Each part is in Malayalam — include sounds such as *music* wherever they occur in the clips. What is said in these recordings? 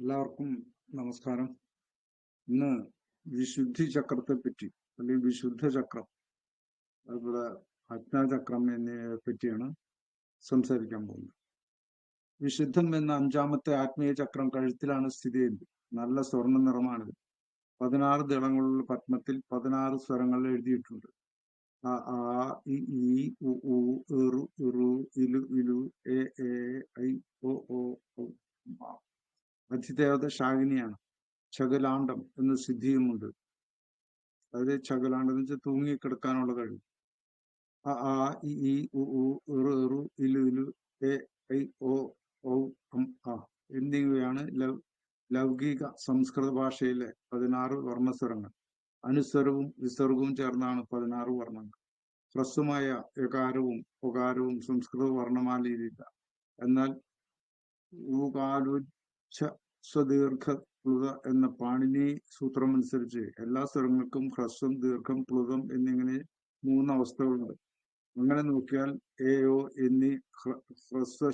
എല്ലാവർക്കും നമസ്കാരം. ഇന്ന് വിശുദ്ധി ചക്രത്തെ പറ്റി അല്ലെങ്കിൽ വിശുദ്ധ ചക്രം അതുപോലെ അജ്ഞാചക്രം എന്നിവയെ പറ്റിയാണ് സംസാരിക്കാൻ പോകുന്നത്. വിശുദ്ധം എന്ന അഞ്ചാമത്തെ ആത്മീയ ചക്രം കഴുത്തിലാണ് സ്ഥിതി ചെയ്യുന്നത്. നല്ല സ്വർണ നിറമാണിത്. പതിനാറ് ദളങ്ങളുള്ള പത്മത്തിൽ പതിനാറ് സ്വരങ്ങൾ എഴുതിയിട്ടുണ്ട്. ആ ഇ ഉ ഉ ഇറു ഇറു ഇലു ഇലു എ എ ഐ ഒ ആ. അതിദേവത ശാഗിനിയാണ് ചകലാണ്ടം എന്ന സിദ്ധിയുമുണ്ട്. അതായത് ചകലാണ്ടം എന്ന് വെച്ചാൽ തൂങ്ങിക്കിടക്കാനുള്ള കഴിവ്. ആ ഇ ഉ ഉ എ ഐ ഔ എന്നിവയാണ് ലൗ ലൗകിക സംസ്കൃത ഭാഷയിലെ പതിനാറ് വർണസ്വരങ്ങൾ. അനുസ്വരവും വിസർഗവും ചേർന്നാണ് പതിനാറ് വർണങ്ങൾ. ഹ്രസ്വമായ യകാരവും ഉകാരവും സംസ്കൃത വർണമാലയിലില്ല. എന്നാൽ സ്വദീർഘ പ്ലുത എന്ന പാണിനി സൂത്രം സൂത്രമനുസരിച്ച് എല്ലാ സ്വരങ്ങൾക്കും ഹ്രസ്വം ദീർഘം പ്ലുതം എന്നിങ്ങനെ മൂന്ന് അവസ്ഥകളുണ്ട്. അങ്ങനെ നോക്കിയാൽ എ ഒ എന്നീ ഹ്ര- ഹ്രസ്വ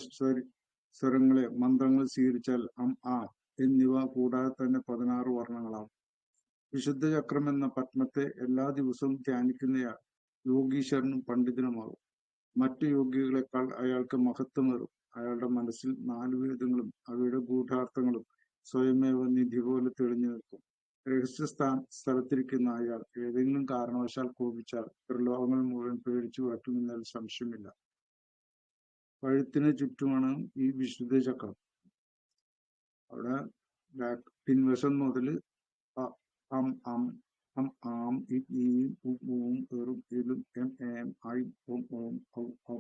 സ്വരങ്ങളെ മന്ത്രങ്ങൾ സ്വീകരിച്ചാൽ അം ആ എന്നിവ കൂടാതെ തന്നെ പതിനാറ് വർണങ്ങളാവും വിശുദ്ധ ചക്രം എന്ന പത്മത്തെ എല്ലാ ദിവസവും ധ്യാനിക്കുന്നയാൾ യോഗീശ്വരനും പണ്ഡിതനുമാകും. മറ്റു യോഗികളെക്കാൾ അയാൾക്ക് മഹത്വമേറും. അയാളുടെ മനസ്സിൽ നാല് വേദങ്ങളും അവയുടെ ഗൂഢാർത്ഥങ്ങളും സ്വയമേവ നിധി പോലെ തെളിഞ്ഞു നിൽക്കും. രഹസ്യസ്ഥാൻ സ്ഥലത്തിരിക്കുന്ന അയാൾ ഏതെങ്കിലും കാരണവശാൽ കോപിച്ചാൽ ത്രിലോകങ്ങൾ മുഴുവൻ പേടിച്ചു വറ്റുമെന്നതിൽ സംശയമില്ല. കഴുത്തിന് ചുറ്റുമാണ് ഈ വിശുദ്ധ ചക്രം. അവിടെ പിൻവശം മുതൽ അം അം അം ആം ഇ ഊം എറും ഇലും എം എം ഐ ഓം ഓം ഔ ഔ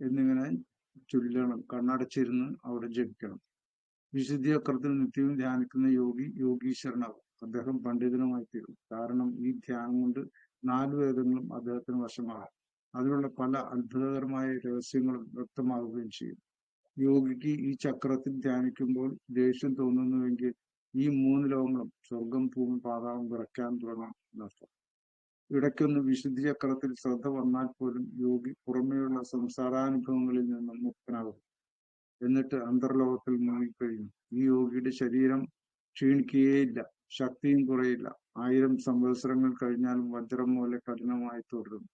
എന്നിങ്ങനെ ചൊല്ലണം കണ്ണടച്ചിരുന്ന് അവിടെ ജപിക്കണം. വിശുദ്ധി ചക്രത്തിൽ നിത്യവും ധ്യാനിക്കുന്ന യോഗി യോഗീശ്വരനാകും അദ്ദേഹം പണ്ഡിതനുമായി തീരും. കാരണം ഈ ധ്യാനം കൊണ്ട് നാല് വേദങ്ങളും അദ്ദേഹത്തിന് വശമാകും അതിലുള്ള പല അത്ഭുതകരമായ രഹസ്യങ്ങളും വ്യക്തമാകുകയും ചെയ്യും. യോഗിക്ക് ഈ ചക്രത്തിൽ ധ്യാനിക്കുമ്പോൾ ദേഷ്യം തോന്നുന്നുവെങ്കിൽ ഈ മൂന്ന് ലോകങ്ങളും സ്വർഗം ഭൂമി പാതാളം വിറയ്ക്കാൻ തുടങ്ങും എന്നർത്ഥം. ഇടയ്ക്കൊന്ന് വിശുദ്ധി ചക്രത്തിൽ ശ്രദ്ധ വന്നാൽ പോലും യോഗി പുറമേയുള്ള സംസാരാനുഭവങ്ങളിൽ നിന്നും മുക്തനാകും എന്നിട്ട് അന്തർലോകത്തിൽ മുങ്ങിക്കഴിയും ഈ യോഗിയുടെ ശരീരം ക്ഷീണിക്കുകയേയില്ല ശക്തിയും കുറയില്ല. ആയിരം സംവത്സരങ്ങൾ കഴിഞ്ഞാലും വജ്രം പോലെ കഠിനമായി തുടരും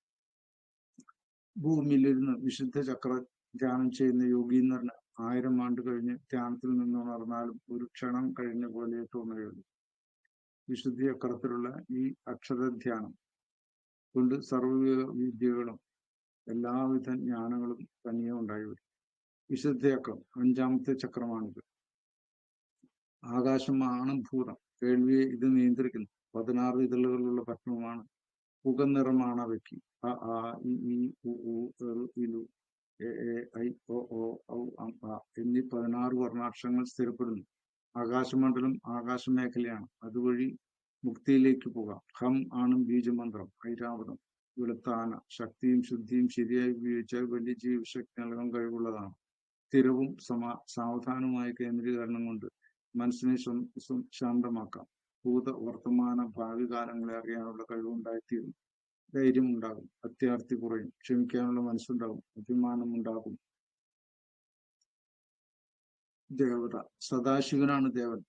ഭൂമിയിലിരുന്ന് വിശുദ്ധ ചക്ര ധ്യാനം ചെയ്യുന്ന യോഗീന്ദ്രന് ആയിരം ആണ്ട് കഴിഞ്ഞ് ധ്യാനത്തിൽ നിന്ന് ഉണർന്നാലും ഒരു ക്ഷണം കഴിഞ്ഞ പോലെ തോന്നുകയുള്ളൂ. വിശുദ്ധ ചക്രത്തിലുള്ള ഈ അക്ഷര ധ്യാനം കൊണ്ട് സർവ വിദ്യകളും എല്ലാവിധ ജ്ഞാനങ്ങളും തനിയെ ഉണ്ടായി വരും വിശുദ്ധ ചക്രം അഞ്ചാമത്തെ ചക്രമാണിത്. ആകാശമാണ് ഭൂതം. കേൾവിയെ ഇത് നിയന്ത്രിക്കുന്നു. പതിനാറ് ഇതളുകളുള്ള പത്മമാണ് പുകനിറമാണ് അവയ്ക്ക്. ആ ഇ ഉ എ ഐ ഔ എന്നീ പതിനാറ് വർണാക്ഷരങ്ങൾ സ്ഥിരപ്പെടുന്നു. ആകാശമണ്ഡലം ആകാശമേഖലയാണ്. അതുവഴി മുക്തിയിലേക്ക് പോകാം. ഹം ആണ് ബീജമന്ത്രം ഐരാവതം വെളുത്താന ശക്തിയും ശുദ്ധിയും ശരിയായി ഉപയോഗിച്ചാൽ വലിയ ജീവശക്തി നൽകാൻ കഴിവുള്ളതാണ്. സ്ഥിരവും സമാ സാവധാനവുമായ കേന്ദ്രീകരണം കൊണ്ട് മനസ്സിനെ ശാന്തമാക്കാം. ഭൂത വർത്തമാന ഭാവി കാലങ്ങളെ അറിയാനുള്ള കഴിവുണ്ടായിത്തീരും ധൈര്യം ഉണ്ടാകും അത്യാർത്തി കുറയും. ക്ഷമിക്കാനുള്ള മനസ്സുണ്ടാകും. അഭിമാനം ഉണ്ടാകും ദേവത. സദാശിവനാണ് ദേവൻ.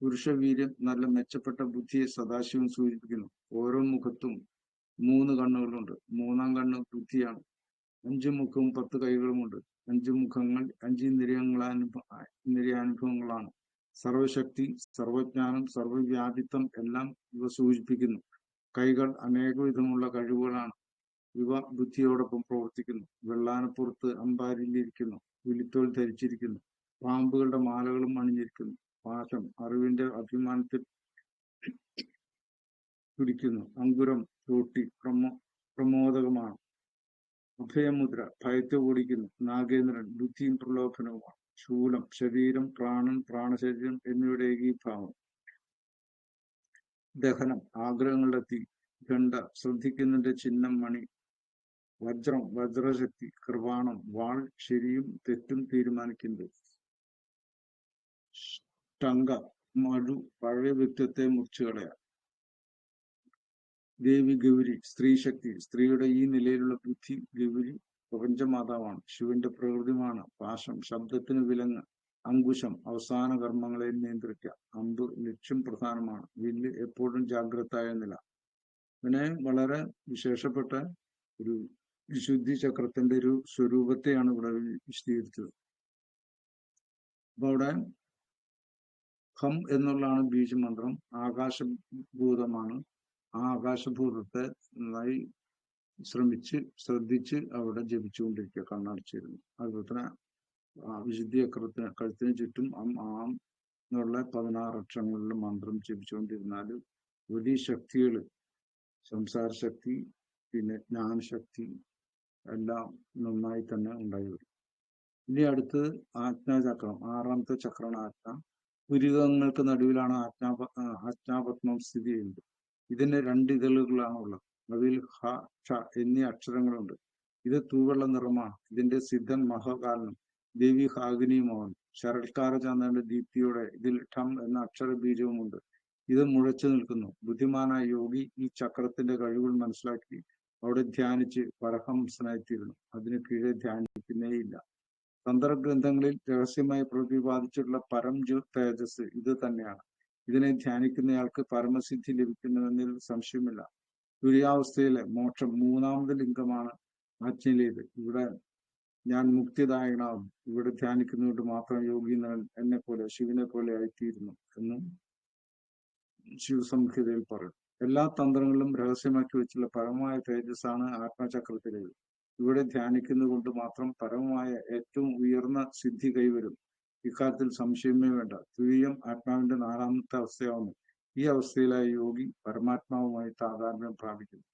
പുരുഷവീര്യം നല്ല മെച്ചപ്പെട്ട ബുദ്ധിയെ സദാശിവൻ സൂചിപ്പിക്കുന്നു. ഓരോ മുഖത്തും മൂന്ന് കണ്ണുകളുണ്ട്. മൂന്നാം കണ്ണ് ബുദ്ധിയാണ്. അഞ്ചു മുഖവും പത്ത് കൈകളുമുണ്ട്. അഞ്ചു മുഖങ്ങൾ അഞ്ച് ഇന്ദ്രിയങ്ങളാനുഭ ഇന്ദ്രിയാനുഭവങ്ങളാണ്. സർവശക്തി സർവജ്ഞാനം സർവവ്യാപിത്വം എല്ലാം ഇവ സൂചിപ്പിക്കുന്നു. കൈകൾ അനേകവിധമുള്ള കഴിവുകളാണ്. ഇവ ബുദ്ധിയോടൊപ്പം പ്രവർത്തിക്കുന്നു. വെള്ളാനപ്പുറത്ത് അമ്പാരിലിരിക്കുന്നു. വിളിത്തോൽ ധരിച്ചിരിക്കുന്നു. പാമ്പുകളുടെ മാലകളും അണിഞ്ഞിരിക്കുന്നു. പാശം അറിവിന്റെ അഭിമാനത്തിൽ പിടിക്കുന്നു അങ്കുരം തോട്ടി പ്രമോ പ്രമോദകമാണ്. അഭയമുദ്ര ഭയത്തെ ഓടിക്കുന്നു. നാഗേന്ദ്രൻ ബുദ്ധിയും പ്രലോഭനവുമാണ്. ശൂലം ശരീരം പ്രാണൻ പ്രാണശരീരം എന്നിവയുടെ ഏകീഭാവം ദഹനം ആഗ്രഹങ്ങളുടെ തീ ഖണ്ഡ ശ്രദ്ധിക്കുന്നതിന്റെ ചിഹ്നം മണി വജ്രം വജ്രശക്തി കൃപാണം വാൾ ശരിയും തെറ്റും തീരുമാനിക്കുന്നത്. ടങ്ക മഴു പഴയ വ്യക്തിത്വത്തെ മുറിച്ചു കളയാം ദേവി ഗൗരി സ്ത്രീ ശക്തി സ്ത്രീയുടെ ഈ നിലയിലുള്ള ബുദ്ധി ഗൗരി പ്രപഞ്ചമാതാവാണ്. ശിവന്റെ പ്രകൃതിമാണ് പാശം ശബ്ദത്തിന് വിലങ്ങ് അങ്കുശം അവസാന കർമ്മങ്ങളെ നിയന്ത്രിക്കുക. അമ്പ് ലക്ഷ്യം പ്രധാനമാണ്. വില്ല് എപ്പോഴും ജാഗ്രതായ നില. പിന്നെ വളരെ വിശേഷപ്പെട്ട ഒരു വിശുദ്ധി ചക്രത്തിന്റെ ഒരു സ്വരൂപത്തെയാണ് ഇവിടെ വിശദീകരിച്ചത്. അപ്പൊ അവിടെ ഹം എന്നുള്ളതാണ് ബീജമന്ത്രം. ആകാശഭൂതമാണ്. ആ ആകാശഭൂതത്തെ നന്നായി ശ്രമിച്ച് ശ്രദ്ധിച്ച് അവിടെ ജപിച്ചുകൊണ്ടിരിക്കുക കണ്ണടച്ചിരുന്നു. അതുപോലെ തന്നെ ആ വിശുദ്ധി അക്രത്തിന് കഴുത്തിന് ചുറ്റും അം ആം എന്നുള്ള പതിനാറ് അക്ഷരങ്ങളിൽ മന്ത്രം ജപിച്ചുകൊണ്ടിരുന്നാൽ വലിയ ശക്തികൾ സംസാര ശക്തി പിന്നെ ജ്ഞാനശക്തി എല്ലാം നന്നായി തന്നെ ഉണ്ടായി വരും. ഇനി അടുത്ത് ആജ്ഞാചക്രം. ആറാമത്തെ ചക്രമാണ് ആജ്ഞ. പുരികങ്ങൾക്ക് നടുവിലാണ് ആജ്ഞാ ആജ്ഞാപത്മം സ്ഥിതി ചെയ്യുന്നത്. ഇതിന് രണ്ട് ഇതളുകളാണ് ഉള്ളത്. അതിൽ ഹ ഷ എന്നീ അക്ഷരങ്ങളുണ്ട്. ഇത് തൂവെള്ള നിറമാണ് ഇതിന്റെ സിദ്ധൻ മഹകാലനും. ദേവി ഹാഗിനിയുമാണ് ശരൽക്കാര ചന്ദ്രന്റെ ദീപ്തിയോടെ ഇതിൽ ഠം എന്ന അക്ഷര ബീജവുമുണ്ട് ഇത് മുഴച്ചു നിൽക്കുന്നു. ബുദ്ധിമാനായ യോഗി ഈ ചക്രത്തിന്റെ കഴിവുകൾ മനസ്സിലാക്കി അവിടെ ധ്യാനിച്ച് പരഹംസനായിത്തീരുന്നു. അതിന് കീഴെ ധ്യാനിക്കുന്നേയില്ല. തന്ത്രഗ്രന്ഥങ്ങളിൽ രഹസ്യമായി പ്രതിപാദിച്ചിട്ടുള്ള പരംജു തേജസ് ഇത് തന്നെയാണ്. ഇതിനെ ധ്യാനിക്കുന്നയാൾക്ക് പരമസിദ്ധി ലഭിക്കുന്നുവെന്നതിൽ സംശയമില്ല. തുര്യാവസ്ഥയിലെ മോക്ഷം മൂന്നാമത് ലിംഗമാണ് ആജ്ഞയിലേത് ഇവിടെ ഞാൻ മുക്തിദായകനാവും. ഇവിടെ ധ്യാനിക്കുന്നതുകൊണ്ട് മാത്രം യോഗീന്ദ്രൻ എന്നെ പോലെ ശിവനെ പോലെ ആയിത്തീരുന്നു എന്നും ശിവസംഹിതയിൽ പറയും എല്ലാ തന്ത്രങ്ങളിലും രഹസ്യമാക്കി വെച്ചുള്ള പരമമായ തേജസ്സാണ് ആത്മചക്രത്തിലേത്. ഇവിടെ ധ്യാനിക്കുന്നതുകൊണ്ട് മാത്രം പരമമായ ഏറ്റവും ഉയർന്ന സിദ്ധി കൈവരും. ഇക്കാര്യത്തിൽ സംശയമേ വേണ്ട. തുര്യം ആത്മാവിന്റെ നാലാമത്തെ അവസ്ഥയാവുന്നു ഈ അവസ്ഥയിലായി യോഗി പരമാത്മാവുമായി താതാത്മ്യം പ്രാപിക്കുന്നു.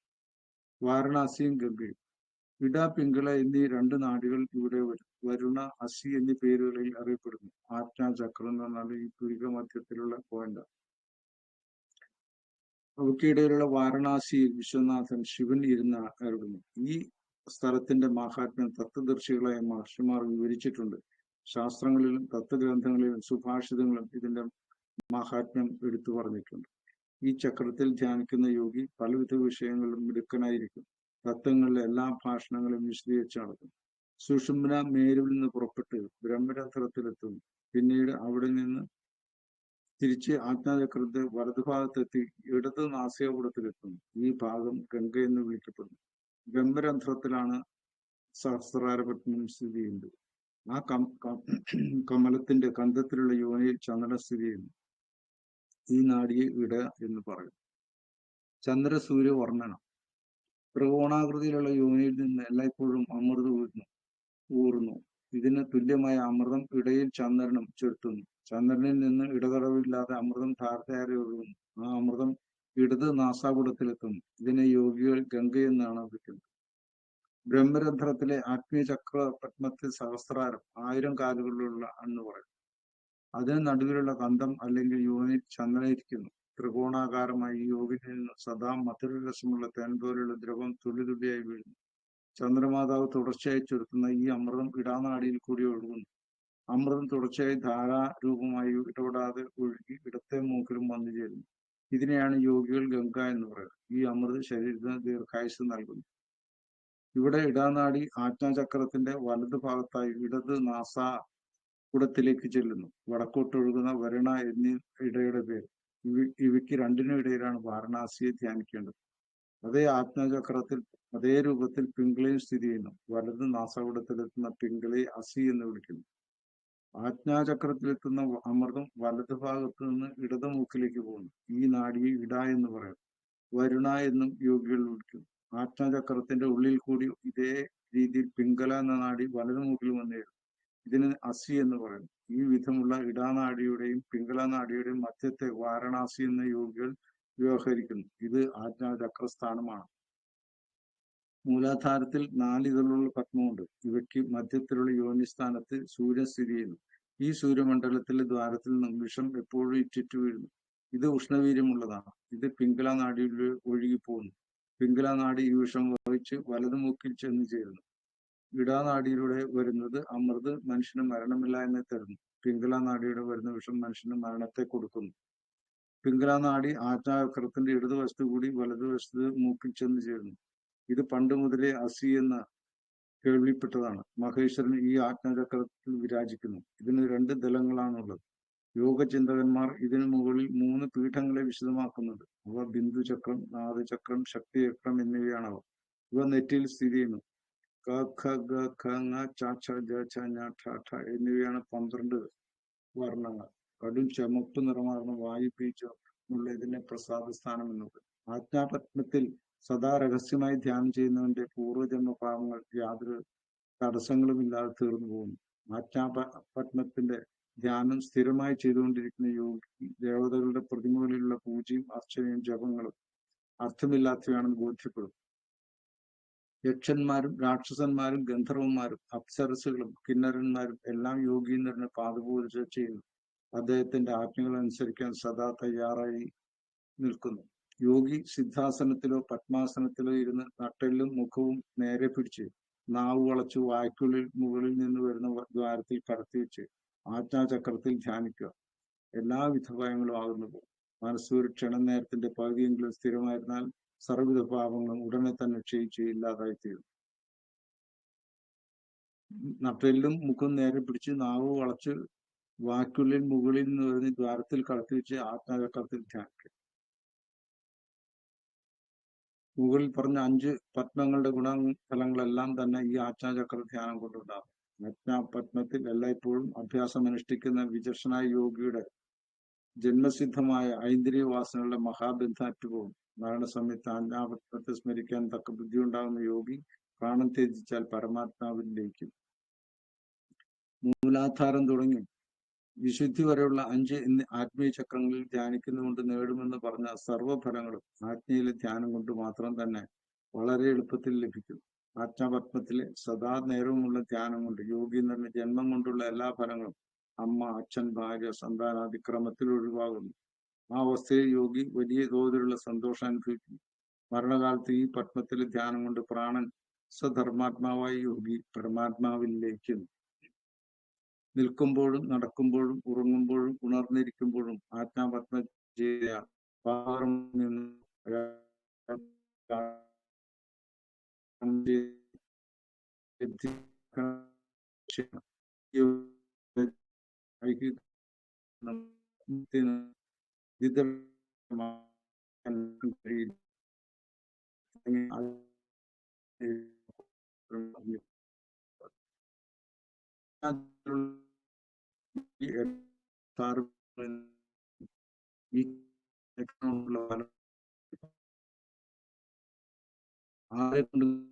വാരണാസിയും ഗംഗയും. ഇട പിങ്കള എന്നീ രണ്ട് നാടുകൾ ഇവിടെ വരും. വരുണ അസി എന്നീ പേരുകളിൽ അറിയപ്പെടുന്നു. ആജ്ഞാചക്രം എന്ന് പറഞ്ഞാൽ ഈ പുരിക മധ്യത്തിലുള്ള പോയിന്റ് അവക്കിടയിലുള്ള വാരണാസിയിൽ വിശ്വനാഥൻ ശിവൻ ഇരുന്ന അരുളുന്നു ഈ സ്ഥലത്തിന്റെ മാഹാത്മ്യം തത്വദർശികളായ മഹർഷിമാർ വിവരിച്ചിട്ടുണ്ട്. ശാസ്ത്രങ്ങളിലും തത്വഗ്രന്ഥങ്ങളിലും സുഭാഷിതങ്ങളും ഇതിന്റെ മഹാത്മ്യം എടുത്തു പറഞ്ഞിട്ടുണ്ട്. ഈ ചക്രത്തിൽ ധ്യാനിക്കുന്ന യോഗി പലവിധ വിഷയങ്ങളിലും മിടുക്കനായിരിക്കും. തത്വങ്ങളിലെ എല്ലാ ഭാഷണങ്ങളും വിശദീകരിച്ച് നടക്കും സുഷുമ്ന മേരുവിൽ നിന്ന് പുറപ്പെട്ട് ബ്രഹ്മരഥത്തിലെത്തുന്നു. പിന്നീട് അവിടെ നിന്ന് തിരിച്ച് ആജ്ഞാചക്രത്തെ വലതുഭാഗത്തെത്തി ഇടത് നാസികപുടത്തിലെത്തുന്നു ഈ ഭാഗം ഗംഗ എന്ന് വിളിക്കപ്പെടുന്നു. ബ്രഹ്മരന്ധ്രത്തിലാണ് സഹസ്രാരപത്മം സ്ഥിതി ചെയ്യുന്നത്. ആ *clears throat* കമലത്തിന്റെ കന്ധത്തിലുള്ള യോനിയിൽ ചന്ദ്രൻ സ്ഥിതി ചെയ്യുന്നു. ഈ നാടിയെ ഇട എന്ന് പറയും. ചന്ദ്രസൂര്യ വർണനം. ത്രികോണാകൃതിയിലുള്ള യോനിയിൽ നിന്ന് എല്ലായ്പ്പോഴും അമൃത് ഊരുന്നു ഊറുന്നു. ഇതിന് തുല്യമായ അമൃതം ഇടയിൽ ചന്ദ്രനും ചെലുത്തുന്നു. ചന്ദ്രനിൽ നിന്ന് ഇടതടവില്ലാതെ അമൃതം ധാരധാര ഒഴുകുന്നു. ആ അമൃതം ഇടത് നാസാകുടത്തിലെത്തുന്നു ഇതിനെ യോഗികൾ ഗംഗ എന്നാണ് വിളിക്കുന്നത്. ബ്രഹ്മരന്ധ്രത്തിലെ ആത്മീയചക്ര പത്മത്തിൽ സഹസ്രാരം ആയിരം കാലുകളിലുള്ള എന്ന് പറയും. അതിന് നടുവിലുള്ള കന്ധം അല്ലെങ്കിൽ യോനി ചന്ദ്രനിരിക്കുന്നു ത്രികോണാകാരമായി യോഗിനിൽ നിന്ന് സദാ മധുരരസമുള്ള തേൻ പോലുള്ള ദ്രവം തുള്ളിതുള്ളിയായി വീഴുന്നു. ചന്ദ്രമാതാവ് തുടർച്ചയായി ചുരുത്തുന്ന ഈ അമൃതം ഇടാനാടിയിൽ കൂടി ഒഴുകുന്നു. അമൃതം തുടർച്ചയായി ധാരാരൂപമായി ഇടപെടാതെ ഒഴുകി ഇടത്തെ മൂക്കിലും വന്നു ചേരുന്നു. ഇതിനെയാണ് യോഗികൾ ഗംഗ എന്ന് പറയുന്നത്. ഈ അമൃത് ശരീരത്തിന് ദീർഘായുസ് നൽകുന്നു. ഇവിടെ ഇടാനാടി ആജ്ഞാചക്രത്തിന്റെ വലതു ഭാഗത്തായി ഇടത് നാസ കുടത്തിലേക്ക് ചെല്ലുന്നു. വടക്കോട്ടൊഴുകുന്ന വരുണ എന്നീ ഇടയുടെ പേര്. ഇവ ഇവയ്ക്ക് രണ്ടിനും ഇടയിലാണ് വാരണാസിയെ ധ്യാനിക്കേണ്ടത്. അതേ ആജ്ഞാചക്രത്തിൽ അതേ രൂപത്തിൽ പിങ്കളയും സ്ഥിതി ചെയ്യുന്നു. വലത് നാസകുടത്തിലെത്തുന്ന പിങ്കളെ അസി എന്ന് വിളിക്കുന്നു. ആജ്ഞാചക്രത്തിലെത്തുന്ന അമൃതം വലത് ഭാഗത്ത് നിന്ന് ഇടത് മൂക്കിലേക്ക് പോകുന്നു. ഈ നാടിയെ ഇട എന്ന് പറയുന്നു. വരുണ എന്നും യോഗികൾ വിളിക്കുന്നു. ആജ്ഞാചക്രത്തിന്റെ ഉള്ളിൽ കൂടി ഇതേ രീതിയിൽ പിങ്കല എന്ന നാടി വലതു മൂക്കിൽ വന്നേരും ഇതിന് അസി എന്ന് പറയും ഈ വിധമുള്ള ഇടാനാടിയുടെയും പിങ്കല നാടിയുടെയും മധ്യത്തെ വാരണാസി എന്ന യോഗികൾ വ്യവഹരിക്കുന്നു. ഇത് ആജ്ഞാചക്രസ്ഥാനമാണ്. മൂലാധാരത്തിൽ നാലിതളുള്ള പത്മമുണ്ട്. ഇവയ്ക്ക് മധ്യത്തിലുള്ള യോനിസ്ഥാനത്ത് സൂര്യൻ സ്ഥിതി ചെയ്യുന്നു. ഈ സൂര്യമണ്ഡലത്തിലെ ദ്വാരത്തിൽ വിഷം എപ്പോഴും ഇറ്റിറ്റു വീഴുന്നു. ഇത് ഉഷ്ണവീര്യമുള്ളതാണ്. ഇത് പിങ്കല നാടിയിൽ ഒഴുകിപ്പോകുന്നു. പിങ്കള യൂഷം വഹിച്ച് വലതു മൂക്കിൽ ചെന്ന് ചേരുന്നു. ഇടാനാടിയിലൂടെ വരുന്നത് അമൃത് മനുഷ്യന് മരണമില്ല എന്ന് തരുന്നു. പിങ്കള നാടിയുടെ വരുന്ന വിഷം മനുഷ്യന് മരണത്തെ കൊടുക്കുന്നു. പിങ്കള ആജ്ഞാവക്രത്തിന്റെ ഇടതുവശത്ത് കൂടി വലതുവശത്ത് മൂക്കിൽ ചെന്ന് ചേരുന്നു. ഇത് പണ്ട് മുതലേ അസി എന്ന കേൾവിപ്പെട്ടതാണ്. മഹേശ്വരൻ ഈ ആജ്ഞാചക്രത്തിൽ വിരാജിക്കുന്നു. ഇതിന് രണ്ട് ദലങ്ങളാണുള്ളത്. യോഗചിന്തകന്മാർ ഇതിനു മുകളിൽ മൂന്ന് പീഠങ്ങളെ വിശദമാക്കുന്നുണ്ട്. അവ ബിന്ദുചക്രം നാദചക്രം ശക്തിചക്രം അവ. ഇവ നെറ്റിയിൽ സ്ഥിതി ചെയ്യുന്നു. ക ഖ ഗ ഖ ങ ച ഛ ജ ഛ ഞ ഠ ഠ എന്നിവയാണ് പന്ത്രണ്ട് വർണങ്ങൾ. കടും ചുമപ്പ് നിറമാർന്ന വായു ബീജമുള്ള ഇതിനെ പ്രസാദ സ്ഥാനം എന്നത്. ആജ്ഞാപത്മത്തിൽ സദാ രഹസ്യമായി ധ്യാനം ചെയ്യുന്നവന്റെ പൂർവജന്മ പാപങ്ങൾ യാതൊരു തടസ്സങ്ങളുമില്ലാതെ തീർന്നു പോകുന്നു. ആജ്ഞാപത്മത്തിന്റെ ധ്യാനം സ്ഥിരമായി ചെയ്തുകൊണ്ടിരിക്കുന്ന യോഗി ദേവതകളുടെ പ്രതിമകളിലുള്ള പൂജയും അർച്ചനയും ജപങ്ങളും അർത്ഥമില്ലാത്തവയാണെന്ന് ബോധ്യപ്പെടും. യക്ഷന്മാരും രാക്ഷസന്മാരും ഗന്ധർവന്മാരും അപ്സരസുകളും കിന്നരന്മാരും എല്ലാം യോഗീന്ദ്രനെ പാദപൂജ ചെയ്യുന്നു അദ്ദേഹത്തിന്റെ ആജ്ഞകൾ അനുസരിക്കാൻ സദാ തയ്യാറായി നിൽക്കുന്നു. യോഗി സിദ്ധാസനത്തിലോ പത്മാസനത്തിലോ ഇരുന്ന് നട്ടെല്ലും മുഖവും നേരെ പിടിച്ച് നാവ് വളച്ചു വായ്ക്കുള്ളിൽ മുകളിൽ നിന്ന് വരുന്ന ദ്വാരത്തിൽ കടത്തി വെച്ച് ആജ്ഞാചക്രത്തിൽ ധ്യാനിക്കുക. എല്ലാവിധ ഭയങ്ങളും ആകുന്നു മനസ്സ് ഒരു ക്ഷണനേരത്തിന്റെ പകുതിയെങ്കിലും സ്ഥിരമായിരുന്നാൽ സർവവിധ പാപങ്ങളും ഉടനെ തന്നെ ക്ഷയിച്ച് ഇല്ലാതായിത്തീരും. നട്ടെല്ലും മുഖം നേരെ പിടിച്ച് നാവ് വളച്ച് വാക്കുള്ളിൽ മുകളിൽ നിന്ന് വരുന്ന ദ്വാരത്തിൽ കടത്തി വെച്ച് ആത്മചക്രത്തിൽ ധ്യാനിക്കുക. മുകളിൽ പറഞ്ഞ അഞ്ച് പത്മങ്ങളുടെ ഗുണഫലങ്ങളെല്ലാം തന്നെ ഈ ആജ്ഞാചക്ര ധ്യാനം കൊണ്ടുണ്ടാകും. ആജ്ഞാപത്മത്തിൽ എല്ലായ്പ്പോഴും അഭ്യാസം അനുഷ്ഠിക്കുന്ന വിചക്ഷണായ യോഗിയുടെ ജന്മസിദ്ധമായ ഐന്ദ്രിയ വാസനകളുടെ അറ്റുപോകും മരണസമയത്ത് ആജ്ഞാപത്മത്തെ സ്മരിക്കാൻ തക്ക ബുദ്ധി ഉണ്ടാകുന്ന യോഗി പ്രാണം ത്യജിച്ചാൽ പരമാത്മാവിലേക്കും മൂലാധാരം തുടങ്ങി. വിശുദ്ധി വരെയുള്ള അഞ്ച് ആത്മീയ ചക്രങ്ങളിൽ ധ്യാനിക്കുന്നുകൊണ്ട് നേടുമെന്ന് പറഞ്ഞ സർവഫലങ്ങളും ആജ്ഞയിലെ ധ്യാനം കൊണ്ട് മാത്രം തന്നെ വളരെ എളുപ്പത്തിൽ ലഭിക്കും. ആജ്ഞാപത്മത്തിലെ സദാ നേരവുമുള്ള ധ്യാനം കൊണ്ട് യോഗി എന്ന് പറഞ്ഞ ജന്മം കൊണ്ടുള്ള എല്ലാ ഫലങ്ങളും അമ്മ അച്ഛൻ ഭാര്യ സന്താനാതിക്രമത്തിൽ ഒഴിവാകുന്നു. ആ അവസ്ഥയിൽ യോഗി വലിയ തോതിലുള്ള സന്തോഷം അനുഭവിക്കുന്നു. മരണകാലത്ത് ഈ പത്മത്തിലെ ധ്യാനം കൊണ്ട് പ്രാണൻ സധർമാത്മാവായി യോഗി പരമാത്മാവിലേക്ക് നിൽക്കുമ്പോഴും നടക്കുമ്പോഴും ഉറങ്ങുമ്പോഴും ഉണർന്നിരിക്കുമ്പോഴും ആത്മാപത്മ ചെയ്ത പാറം നിന്ന് ആരെ കൊണ്ട്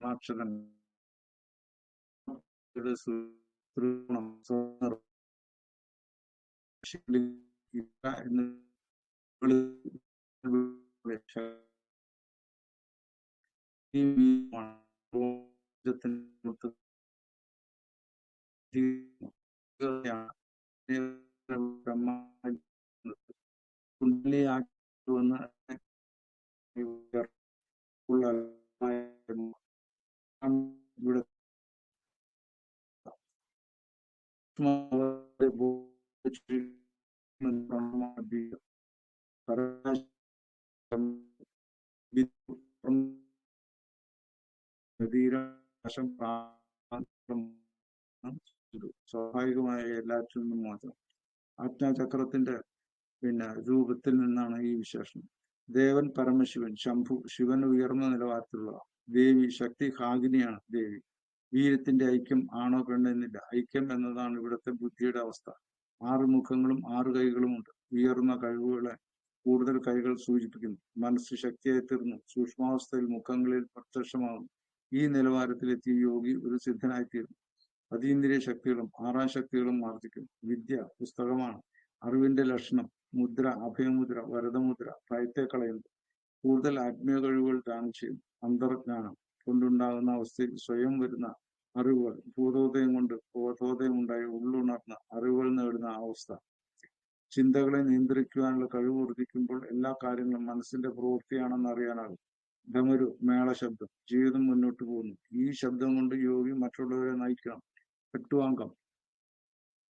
അക്ഷരം സ്വാഭാവികമായ എല്ലാറ്റിൽ നിന്നും മാത്രം. ആജ്ഞാചക്രത്തിന്റെ പിന്നെ രൂപത്തിൽ നിന്നാണ് ഈ വിശേഷണം. ദേവൻ പരമശിവൻ ശംഭു ശിവൻ ഉയർന്ന നിലവാരത്തിലുള്ള ദേവി ശക്തി ഹാഗിനിയാണ് ദേവി. വീരത്തിന്റെ ഐക്യം ആണോ പെണ്ണെന്നില്ല. ഐക്യം എന്നതാണ് ഇവിടുത്തെ ബുദ്ധിയുടെ അവസ്ഥ. ആറ് മുഖങ്ങളും ആറ് കൈകളുമുണ്ട് ഉയർന്ന കഴിവുകളെ കൂടുതൽ കൈകൾ സൂചിപ്പിക്കുന്നു. മനസ്സ് ശക്തിയായി തീർന്നു. സൂക്ഷ്മാവസ്ഥയിൽ മുഖങ്ങളിൽ പ്രത്യക്ഷമാകുന്നു. ഈ നിലവാരത്തിലെത്തിയ യോഗി ഒരു സിദ്ധനായിത്തീരുന്നു അതീന്ദ്രിയ ശക്തികളും ആറാം ശക്തികളും വർദ്ധിക്കുന്നു വിദ്യ പുസ്തകമാണ്. അറിവിന്റെ ലക്ഷണം മുദ്ര അഭയമുദ്ര വരദമുദ്ര ഭയത്തെ കളയുന്നു കൂടുതൽ ആത്മീയ കഴിവുകൾ ദാനം ചെയ്യും. അന്തർജ്ഞാനം കൊണ്ടുണ്ടാകുന്ന അവസ്ഥയിൽ സ്വയം വരുന്ന അറിവുകൾ ഭൂതോദയം കൊണ്ട് ബോധോദയം ഉണ്ടായി ഉള്ളുണർന്ന അറിവുകൾ നേടുന്ന അവസ്ഥ. ചിന്തകളെ നിയന്ത്രിക്കുവാനുള്ള കഴിവ് വർദ്ധിക്കുമ്പോൾ എല്ലാ കാര്യങ്ങളും മനസ്സിന്റെ പ്രവൃത്തിയാണെന്ന് അറിയാനാകും. ധമരു മേള ശബ്ദം ജീവിതം മുന്നോട്ട് പോകുന്നു. ഈ ശബ്ദം കൊണ്ട് യോഗി മറ്റുള്ളവരെ നയിക്കണം. എട്ടുവാങ്കം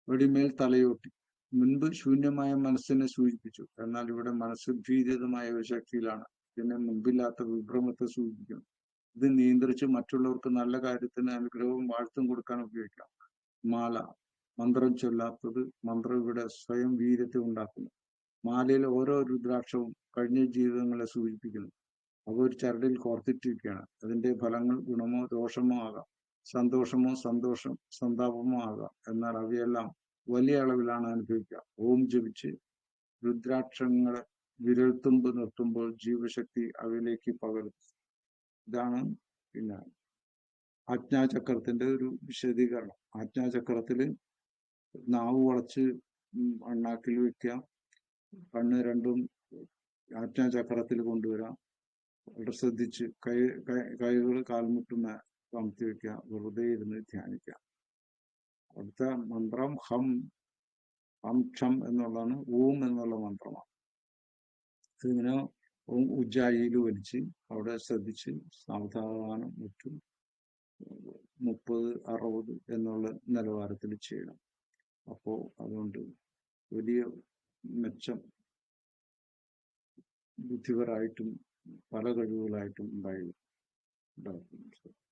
വെടിമേൽ തലയോട്ടി. മുൻപ് ശൂന്യമായ മനസ്സിനെ സൂചിപ്പിച്ചു. എന്നാൽ ഇവിടെ മനസ്സ് ഭീതിതമായ ഒരു ശക്തിയിലാണ്. ഇതിനെ മുമ്പില്ലാത്ത വിഭ്രമത്തെ സൂചിപ്പിക്കുന്നു. ഇത് നിയന്ത്രിച്ച് മറ്റുള്ളവർക്ക് നല്ല കാര്യത്തിന് അനുഗ്രഹവും വാഴ്ത്തും കൊടുക്കാൻ ഉപയോഗിക്കാം. മാല. മന്ത്രം ചൊല്ലാത്തത് മന്ത്രം ഇവിടെ സ്വയം വീര്യത്തെ ഉണ്ടാക്കുന്നു. മാലയിൽ ഓരോ രുദ്രാക്ഷവും കഴിഞ്ഞ ജീവിതങ്ങളെ സൂചിപ്പിക്കുന്നു. അവ ഒരു ചരടിൽ കോർത്തിട്ടിരിക്കുകയാണ്. അതിന്റെ ഫലങ്ങൾ ഗുണമോ ദോഷമോ ആകാം. സന്തോഷമോ സന്തോഷം സന്താപമോ ആകാം. എന്നാൽ അവയെല്ലാം വലിയ അളവിലാണ് അനുഭവിക്കുക. ഓം ജപിച്ച് രുദ്രാക്ഷങ്ങൾ വിരൽത്തുമ്പ് നിർത്തുമ്പോൾ ജീവശക്തി അവയിലേക്ക് പകരും. ഇതാണ് പിന്നെ ആജ്ഞാചക്രത്തിന്റെ ഒരു വിശദീകരണം. ആജ്ഞാചക്രത്തിൽ നാവ് വളച്ച് അണ്ണാക്കിൽ വെക്കുക. കണ്ണ് രണ്ടും ആജ്ഞാചക്രത്തിൽ കൊണ്ടുവരാം. വളരെ ശ്രദ്ധിച്ച് കൈ കൈകൾ കാൽമുട്ടുന്ന കമത്തി വെക്കുക. വെറുതെ ഇരുന്ന് ധ്യാനിക്കാം അടുത്ത മന്ത്രം ഹം ഹം ഷം എന്നുള്ളതാണ് ഓം എന്നുള്ള മന്ത്രമാണ്. ഇതിങ്ങനെ ഉജ്ജായിയിൽ വലിച്ച് അവിടെ ശ്രദ്ധിച്ച് സാവധാനം വിട്ടു മുപ്പത് അറുപത് എന്നുള്ള നിലവാരത്തിൽ ചെയ്യണം. അപ്പോൾ അതുകൊണ്ട് വലിയ മെച്ചം ബുദ്ധിപരായിട്ടും പല കഴിവുകളായിട്ടും ഉണ്ടായി ഉണ്ടാകും